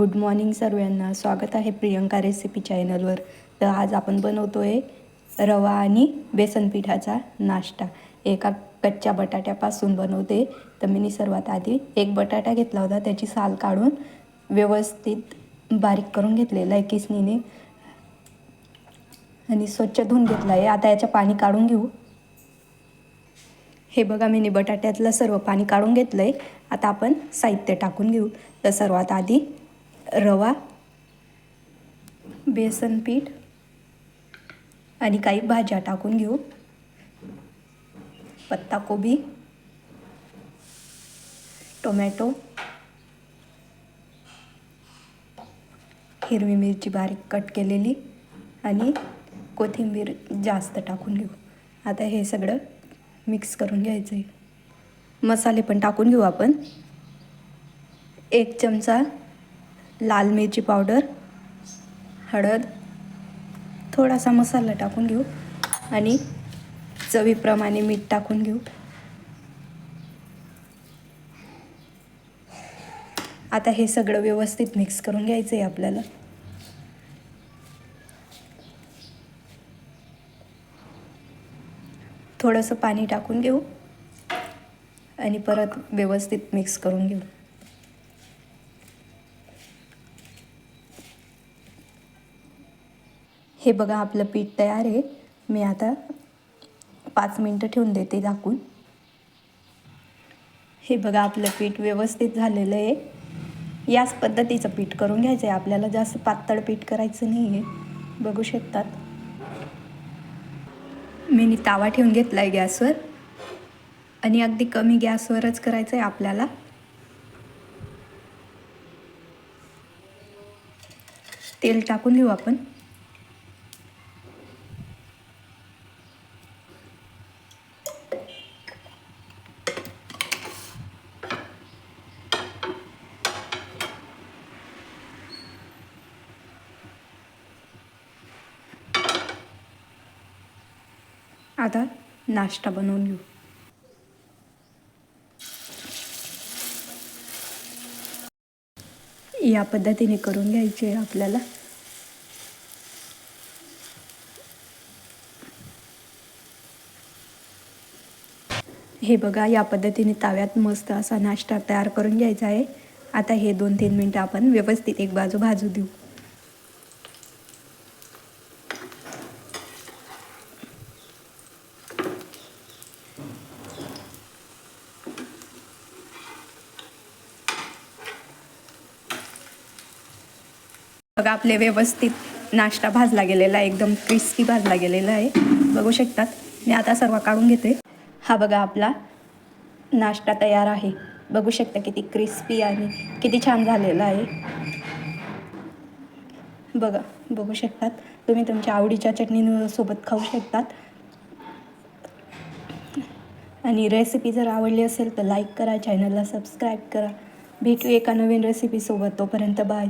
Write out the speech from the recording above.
Good morning सर्वांना. स्वागत आहे प्रियंका रेसिपी चॅनलवर. तर आज आपण बनवतो आहे रवा आणि बेसन पिठाचा नाश्ता. एका कच्च्या बटाट्यापासून बनवते. तर मी सर्वात आधी एक बटाटा घेतला होता. त्याची साल काढून व्यवस्थित बारीक करून घेतलेला आहे किसनीने आणि स्वच्छ धुवून घेतला आहे. आता याचं पाणी काढून घेऊ. हे बघा मी बटाट्यातलं सर्व पाणी काढून घेतलं आहे आता आपण साहित्य टाकून घेऊ. तर सर्वात आधी रवा बेसन पीठ आणि काही भाज्या टाकून घेऊ. पत्ताकोबी टोमॅटो हिरवी मिरची बारीक कट केलेली आणि कोथिंबीर जास्त टाकून घेऊ. आता हे सगळं मिक्स करून घ्यायचं आहे मसाले पण टाकून घेऊ आपण. एक चमचा लाल मिरची पावडर हळद थोडासा मसाला टाकून घेऊ आणि चवीप्रमाणे मीठ टाकून घेऊ. आता हे सगळं व्यवस्थित मिक्स करून घ्यायचं आहे आपल्याला. थोडंसं पाणी टाकून घेऊ आणि परत व्यवस्थित मिक्स करून घेऊ. हे बघा आपलं पीठ तयार आहे. मी आता पाच मिनटं ठेवून देते झाकून. हे बघा आपलं पीठ व्यवस्थित झालेलं आहे. याच पद्धतीचं पीठ करून घ्यायचं आहे. आपल्याला जास्त पातळ पीठ करायचं नाही आहे बघू शकतात. मी तावा ठेवून घेतला आहे गॅसवर. आणि अगदी कमी गॅसवरच करायचं आहे आपल्याला. तेल टाकून घेऊ आपण. आता नाश्ता बनवून घेऊ. या पद्धतीने करून घ्यायचे आपल्याला. हे बघा या पद्धतीने ताव्यात मस्त असा नाश्ता तयार करून घ्यायचा आहे. आता हे दोन तीन मिनटं आपण व्यवस्थित एक बाजू भाजू देऊ. बघा आपले व्यवस्थित नाश्ता भाजला गेलेला आहे एकदम क्रिस्पी भाजला गेलेला आहे. बघू शकतात. मी आता सर्व काढून घेते. हा बघा आपला नाश्ता तयार आहे. बघू शकता किती क्रिस्पी आणि किती छान झालेला आहे. बघा बघू शकतात. तुम्ही तुमच्या आवडीच्या चटणी सोबत खाऊ शकतात. आणि रेसिपी जर आवडली असेल तर लाईक करा चॅनलला सबस्क्राईब करा. भेटू एका नवीन रेसिपीसोबत तोपर्यंत बाय